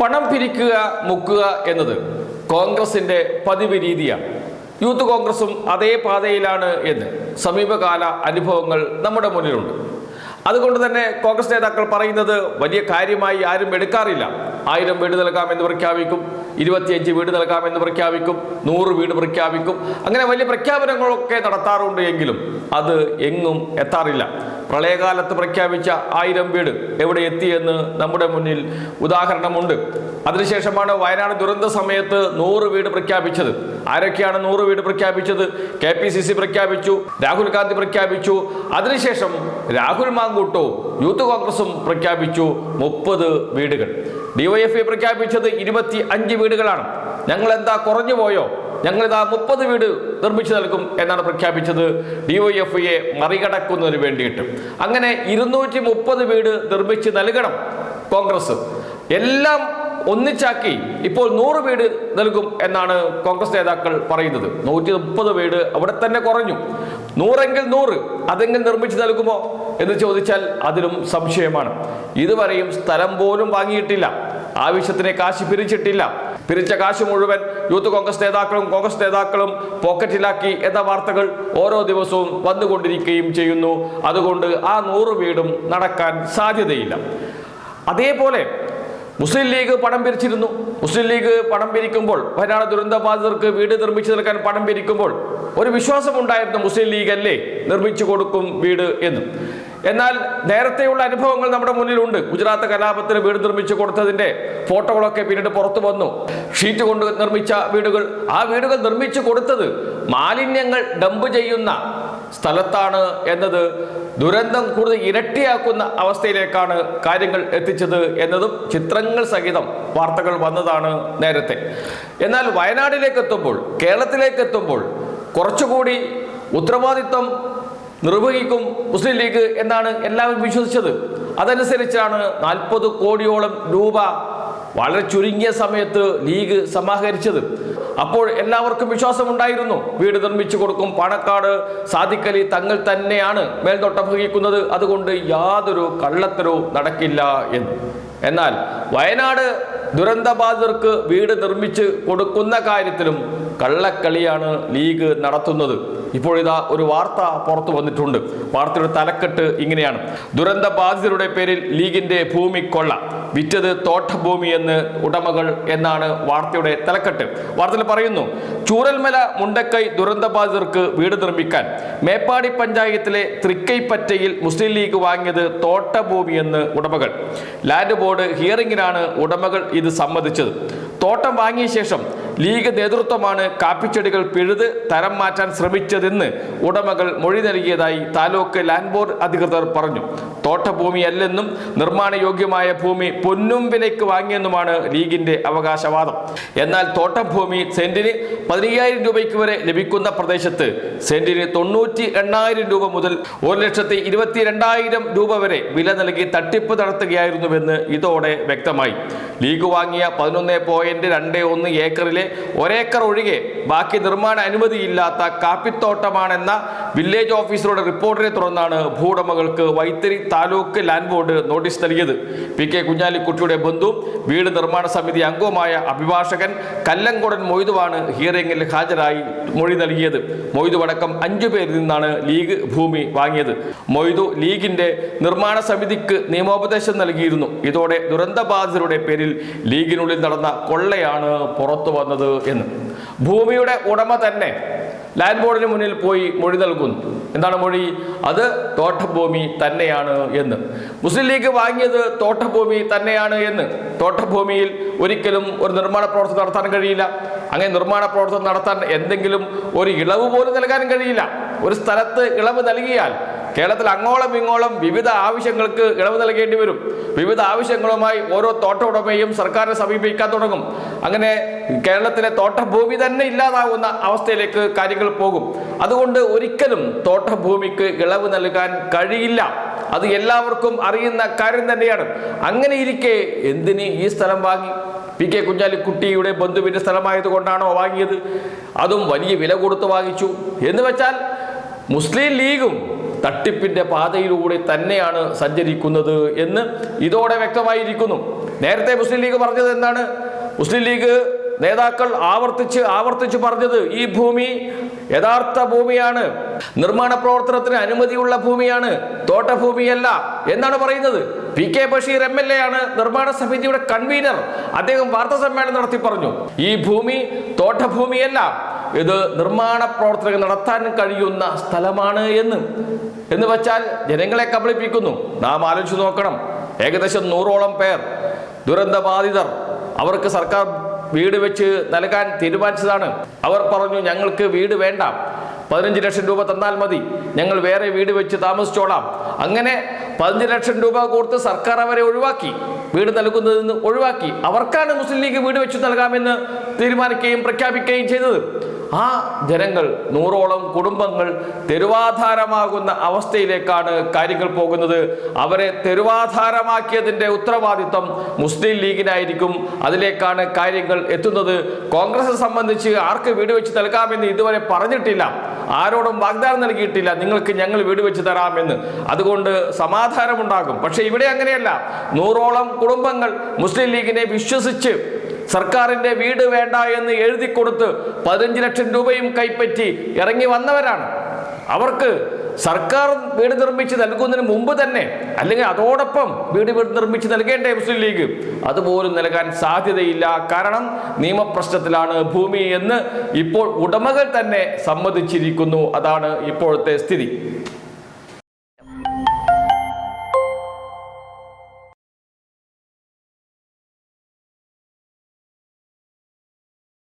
പണം പിരിക്കുക മുക്കുക എന്നത് കോൺഗ്രസിന്റെ പതിവ് രീതിയാണ്. യൂത്ത് കോൺഗ്രസും അതേ പാതയിലാണ് എന്ന് സമീപകാല അനുഭവങ്ങൾ നമ്മുടെ മുന്നിലുണ്ട്. അതുകൊണ്ട് തന്നെ കോൺഗ്രസ് നേതാക്കൾ പറയുന്നത് വലിയ കാര്യമായി ആരും എടുക്കാറില്ല. ആയിരം വീട് നൽകാമെന്ന് പ്രഖ്യാപിക്കും ഇരുപത്തിയഞ്ച് വീട് നൽകാമെന്ന് പ്രഖ്യാപിക്കും നൂറ് വീട് പ്രഖ്യാപിക്കും. അങ്ങനെ വലിയ പ്രഖ്യാപനങ്ങളൊക്കെ നടത്താറുണ്ട് എങ്കിലും അത് എങ്ങും എത്താറില്ല. പ്രളയകാലത്ത് പ്രഖ്യാപിച്ച ആയിരം വീട് എവിടെ എത്തിയെന്ന് നമ്മുടെ മുന്നിൽ ഉദാഹരണമുണ്ട്. അതിനുശേഷമാണ് വയനാട് ദുരന്ത സമയത്ത് നൂറ് വീട് പ്രഖ്യാപിച്ചത്. ആരൊക്കെയാണ് നൂറ് വീട് പ്രഖ്യാപിച്ചത്? കെ പി സി സി പ്രഖ്യാപിച്ചു രാഹുൽ ഗാന്ധി പ്രഖ്യാപിച്ചു അതിനുശേഷം രാഹുൽ മാങ്കൂട്ടോ യൂത്ത് കോൺഗ്രസും പ്രഖ്യാപിച്ചു മുപ്പത് വീടുകൾ. ഡിവൈഎഫ്ഐ പ്രഖ്യാപിച്ചത് ഇരുപത്തി അഞ്ച് വീടുകളാണ്. ഞങ്ങൾ എന്താ കുറഞ്ഞു പോയോ? ഞങ്ങളിതാ മുപ്പത് വീട് നിർമ്മിച്ചു നൽകും എന്നാണ് പ്രഖ്യാപിച്ചത് ഡിവൈഎഫ്ഐയെ മറികടക്കുന്നതിന് വേണ്ടിയിട്ട്. അങ്ങനെ ഇരുന്നൂറ്റി മുപ്പത് വീട് നിർമ്മിച്ച് നൽകണം കോൺഗ്രസ്. എല്ലാം ഒന്നിച്ചാക്കി ഇപ്പോൾ നൂറ് വീട് നൽകും എന്നാണ് കോൺഗ്രസ് നേതാക്കൾ പറയുന്നത്. നൂറ്റി മുപ്പത് വീട് അവിടെ തന്നെ കുറഞ്ഞു. നൂറെങ്കിൽ നൂറ് അതെങ്കിൽ നിർമ്മിച്ച് നൽകുമോ എന്ന് ചോദിച്ചാൽ അതിലും സംശയമാണ്. ഇതുവരെയും സ്ഥലം പോലും വാങ്ങിയിട്ടില്ല. ആവശ്യത്തിന് കാശ് പിരിച്ചിട്ടില്ല. പിരിച്ച കാശ് മുഴുവൻ യൂത്ത് കോൺഗ്രസ് നേതാക്കളും കോൺഗ്രസ് നേതാക്കളും പോക്കറ്റിലാക്കി എന്ന വാർത്തകൾ ഓരോ ദിവസവും വന്നുകൊണ്ടിരിക്കുകയും ചെയ്യുന്നു. അതുകൊണ്ട് ആ നൂറ് വീടും നടക്കാൻ സാധ്യതയില്ല. അതേപോലെ മുസ്ലിം ലീഗ് പണം പിരിച്ചിരുന്നു. മുസ്ലിം ലീഗ് പണം പിരിക്കുമ്പോൾ വയനാട് ദുരന്ത ബാധിതർക്ക് വീട് നിർമ്മിച്ചു നൽകാൻ പണം പിരിക്കുമ്പോൾ ഒരു വിശ്വാസമുണ്ടായിരുന്നു മുസ്ലിം ലീഗ് അല്ലേ നിർമ്മിച്ചു കൊടുക്കും വീട് എന്ന്. എന്നാൽ നേരത്തെയുള്ള അനുഭവങ്ങൾ നമ്മുടെ മുന്നിലുണ്ട്. ഗുജറാത്ത് കലാപത്തിന് വീട് നിർമ്മിച്ചു കൊടുത്തതിന്റെ ഫോട്ടോകളൊക്കെ പിന്നീട് പുറത്തു വന്നു. ഷീറ്റ് കൊണ്ട് നിർമ്മിച്ച വീടുകൾ. ആ വീടുകൾ നിർമ്മിച്ചു കൊടുത്തത് മാലിന്യങ്ങൾ ഡംപ് ചെയ്യുന്ന സ്ഥലത്താണ് എന്നത് ദുരന്തം കൂടുതൽ ഇരട്ടിയാക്കുന്ന അവസ്ഥയിലേക്കാണ് കാര്യങ്ങൾ എത്തിച്ചത് എന്നതും ചിത്രങ്ങൾ സഹിതം വാർത്തകൾ വന്നതാണ് നേരത്തെ. എന്നാൽ വയനാട്ടിലേക്ക് എത്തുമ്പോൾ കേരളത്തിലേക്ക് എത്തുമ്പോൾ കുറച്ചുകൂടി ഉത്തരവാദിത്വം നിർവഹിക്കും മുസ്ലിം ലീഗ് എന്നാണ് എല്ലാവരും വിശ്വസിച്ചത്. അതനുസരിച്ചാണ് നാൽപ്പത് കോടിയോളം രൂപ വളരെ ചുരുങ്ങിയ സമയത്ത് ലീഗ് സമാഹരിച്ചത്. അപ്പോൾ എല്ലാവർക്കും വിശ്വാസമുണ്ടായിരുന്നു. വീട് നിർമ്മിച്ചു കൊടുക്കും പാണക്കാട്. സാദിഖലി തങ്ങൾ തന്നെയാണ് മേൽനോട്ടം വഹിക്കുന്നത്. അതുകൊണ്ട് യാതൊരു കള്ളത്തരവും നടക്കില്ല എന്ന്. എന്നാൽ വയനാട് ദുരന്തബാധിതർക്ക് വീട് നിർമ്മിച്ച് കൊടുക്കുന്ന കാര്യത്തിലും കള്ളക്കളിയാണ് ലീഗ് നടത്തുന്നത്. ഇപ്പോഴിതാ ഒരു വാർത്ത പുറത്തു വന്നിട്ടുണ്ട്. വാർത്തയുടെ തലക്കെട്ട് ഇങ്ങനെയാണ്. ദുരന്ത ബാധിതരുടെ പേരിൽ ലീഗിന്റെ ഭൂമി കൊള്ള വിറ്റത് തോട്ടഭൂമി എന്ന് ഉടമകൾ എന്നാണ് വാർത്തയുടെ തലക്കെട്ട്. വാർത്തയിൽ പറയുന്നു ചൂരൽമല മുണ്ടക്കൈ ദുരന്ത ബാധിതർക്ക് വീട് നിർമ്മിക്കാൻ മേപ്പാടി പഞ്ചായത്തിലെ തൃക്കൈപ്പറ്റയിൽ മുസ്ലിം ലീഗ് വാങ്ങിയത് തോട്ടഭൂമി എന്ന് ഉടമകൾ. ലാൻഡ് ബോർഡ് ഹിയറിംഗിനാണ് ഉടമകൾ ഇത് സമ്മതിച്ചത്. തോട്ടം വാങ്ങിയ ശേഷം ലീഗ് നേതൃത്വമാണ് കാപ്പിച്ചെടികൾ പിഴുത് തരം മാറ്റാൻ ശ്രമിച്ചതെന്ന് ഉടമകൾ മൊഴി നൽകിയതായി താലൂക്ക് ലാൻഡ് ബോർഡ് അധികൃതർ പറഞ്ഞു. തോട്ടഭൂമിയല്ലെന്നും നിർമ്മാണ യോഗ്യമായ ഭൂമി പൊന്നും വിലയ്ക്ക് വാങ്ങിയെന്നുമാണ് ലീഗിന്റെ അവകാശവാദം. എന്നാൽ തോട്ടഭൂമി സെന്റിന് പതിനയ്യായിരം രൂപയ്ക്ക് വരെ ലഭിക്കുന്ന പ്രദേശത്ത് സെന്റിന് തൊണ്ണൂറ്റി എണ്ണായിരം രൂപ മുതൽ ഒരു ലക്ഷത്തി ഇരുപത്തി രണ്ടായിരം രൂപ വരെ വില നൽകി തട്ടിപ്പ് നടത്തുകയായിരുന്നുവെന്ന് ഇതോടെ വ്യക്തമായി. ലീഗ് വാങ്ങിയ പതിനൊന്ന് പോയിന്റ് രണ്ട് ഒന്ന് ഏക്കറിലെ ഒരേക്കർ ഒഴികെ ബാക്കി നിർമ്മാണ അനുമതിയില്ലാത്ത കാപ്പിത്തോട്ടമാണെന്ന വില്ലേജ് ഓഫീസറുടെ റിപ്പോർട്ടിനെ തുടർന്നാണ് ഭൂവുടമകൾക്ക് Vythiri taluk land board notice നൽകിയത്. പി കെ കുഞ്ഞാലിക്കുട്ടിയുടെ ബന്ധു വീട് നിർമ്മാണ സമിതി അംഗവുമായ അഭിഭാഷകൻ കല്ലങ്കോടൻ മൊയ്തുവാണ് ഹിയറിംഗിൽ ഹാജരായി മൊഴി നൽകിയത്. മൊയ്തു അടക്കം അഞ്ചു പേരിൽ നിന്നാണ് ലീഗ് ഭൂമി വാങ്ങിയത്. മൊയ്തു ലീഗിന്റെ നിർമ്മാണ സമിതിക്ക് നിയമോപദേശം നൽകിയിരുന്നു. ഇതോടെ ദുരന്തബാധിതരുടെ പേരിൽ ലീഗിനുള്ളിൽ നടന്ന കൊള്ളയാണ് പുറത്തു വന്നത്. എന്ന്. ഭൂമിയുടെ ഉടമ തന്നെ ലാൻഡ് ബോർഡിന് മുന്നിൽ പോയി മൊഴി നൽകുന്നു. എന്താണ് മൊഴി? അത് തോട്ടഭൂമി തന്നെയാണ് എന്ന്. മുസ്ലിം ലീഗ് വാങ്ങിയത് തോട്ടഭൂമി തന്നെയാണ് എന്ന്. തോട്ടഭൂമിയിൽ ഒരിക്കലും ഒരു നിർമ്മാണ പ്രവർത്തനം നടത്താൻ കഴിയില്ല. അങ്ങനെ നിർമ്മാണ പ്രവർത്തനം നടത്താൻ എന്തെങ്കിലും ഒരു ഇളവ് പോലും നൽകാൻ കഴിയില്ല. ഒരു സ്ഥലത്ത് ഇളവ് നൽകിയാൽ കേരളത്തിൽ അങ്ങോളം ഇങ്ങോളം വിവിധ ആവശ്യങ്ങൾക്ക് ഇളവ് നൽകേണ്ടി വരും. വിവിധ ആവശ്യങ്ങളുമായി ഓരോ തോട്ട ഉടമയും സർക്കാരിനെ സമീപിക്കാൻ തുടങ്ങും. അങ്ങനെ കേരളത്തിലെ തോട്ടഭൂമി തന്നെ ഇല്ലാതാവുന്ന അവസ്ഥയിലേക്ക് കാര്യങ്ങൾ പോകും. അതുകൊണ്ട് ഒരിക്കലും തോട്ടഭൂമിക്ക് ഇളവ് നൽകാൻ കഴിയില്ല. അത് എല്ലാവർക്കും അറിയുന്ന കാര്യം തന്നെയാണ്. അങ്ങനെ ഇരിക്കെ എന്തിന് ഈ സ്ഥലം വാങ്ങി? പി കെ കുഞ്ഞാലിക്കുട്ടിയുടെ ബന്ധുവിന്റെ സ്ഥലമായതുകൊണ്ടാണോ വാങ്ങിയത്? അതും വലിയ വില കൊടുത്ത് വാങ്ങിച്ചു. എന്ന് വെച്ചാൽ മുസ്ലിം ലീഗും തട്ടിപ്പിന്റെ പാതയിലൂടെ തന്നെയാണ് സഞ്ചരിക്കുന്നത് എന്ന് ഇതോടെ വ്യക്തമായിരിക്കുന്നു. നേരത്തെ മുസ്ലിം ലീഗ് പറഞ്ഞത് എന്താണ്? മുസ്ലിം ലീഗ് നേതാക്കൾ ആവർത്തിച്ച് ആവർത്തിച്ച് പറഞ്ഞത് ഈ ഭൂമി യഥാർത്ഥ ഭൂമിയാണ്. നിർമ്മാണ പ്രവർത്തനത്തിന് അനുമതിയുള്ള ഭൂമിയാണ്. തോട്ടഭൂമിയല്ല എന്നാണ് പറയുന്നത്. P K Basheer M L A ആണ് നിർമ്മാണ സമിതിയുടെ കൺവീനർ. അദ്ദേഹം വാർത്താ സമ്മേളനം നടത്തി പറഞ്ഞു. ഈ ഭൂമി തോട്ടഭൂമിയല്ല. ഇത് നിർമ്മാണ പ്രവർത്തനങ്ങൾ നടത്താൻ കഴിയുന്ന സ്ഥലമാണ് എന്ന്. എന്ന് വെച്ചാൽ ജനങ്ങളെ കബളിപ്പിക്കുന്നു. നാം ആലോചിച്ച് നോക്കണം. ഏകദേശം നൂറോളം പേർ ദുരന്തബാധിതർ അവർക്ക് സർക്കാർ വീട് വെച്ച് നൽകാൻ തീരുമാനിച്ചതാണ്. അവർ പറഞ്ഞു ഞങ്ങൾക്ക് വീട് വേണ്ട. പതിനഞ്ച് ലക്ഷം രൂപ തന്നാൽ മതി. ഞങ്ങൾ വേറെ വീട് വെച്ച് താമസിച്ചോളാം. അങ്ങനെ പതിനഞ്ച് ലക്ഷം രൂപ കൊടുത്ത് സർക്കാർ അവരെ ഒഴിവാക്കി. വീട് നൽകുന്നതിൽ നിന്ന് ഒഴിവാക്കി. അവർക്കാണ് മുസ്ലിം ലീഗ് വീട് വെച്ച് നൽകാമെന്ന് തീരുമാനിക്കുകയും പ്രഖ്യാപിക്കുകയും ചെയ്തത്. ആ ജനങ്ങൾ നൂറോളം കുടുംബങ്ങൾ തെരുവാധാരമാകുന്ന അവസ്ഥയിലേക്കാണ് കാര്യങ്ങൾ പോകുന്നത്. അവരെ തെരുവാധാരമാക്കിയതിന്റെ ഉത്തരവാദിത്വം മുസ്ലിം ലീഗിനായിരിക്കും. അതിലേക്കാണ് കാര്യങ്ങൾ എത്തുന്നത്. കോൺഗ്രസ് സംബന്ധിച്ച് ആർക്ക് വീട് വെച്ച് നൽകാമെന്ന് ഇതുവരെ പറഞ്ഞിട്ടില്ല. ആരോടും വാഗ്ദാനം നൽകിയിട്ടില്ല. നിങ്ങൾക്ക് ഞങ്ങൾ വീട് വെച്ച് തരാമെന്ന്. അതുകൊണ്ട് സമാധാനമുണ്ടാകും. പക്ഷേ ഇവിടെ അങ്ങനെയല്ല. നൂറോളം കുടുംബങ്ങൾ മുസ്ലിം ലീഗിനെ വിശ്വസിച്ച് സർക്കാരിന്റെ വീട് വേണ്ട എന്ന് എഴുതി കൊടുത്ത് പതിനഞ്ച് ലക്ഷം രൂപയും കൈപ്പറ്റി ഇറങ്ങി വന്നവരാണ്. അവർക്ക് സർക്കാർ വീട് നിർമ്മിച്ച് നൽകുന്നതിന് മുമ്പ് തന്നെ അല്ലെങ്കിൽ അതോടൊപ്പം വീട് വീട് നിർമ്മിച്ച് നൽകേണ്ടേ മുസ്ലിം ലീഗ്. അതുപോലും നൽകാൻ സാധ്യതയില്ല. കാരണം നിയമപ്രശ്നത്തിലാണ് ഭൂമി എന്ന് ഇപ്പോൾ ഉടമകൾ തന്നെ സമ്മതിച്ചിരിക്കുന്നു. അതാണ് ഇപ്പോഴത്തെ സ്ഥിതി.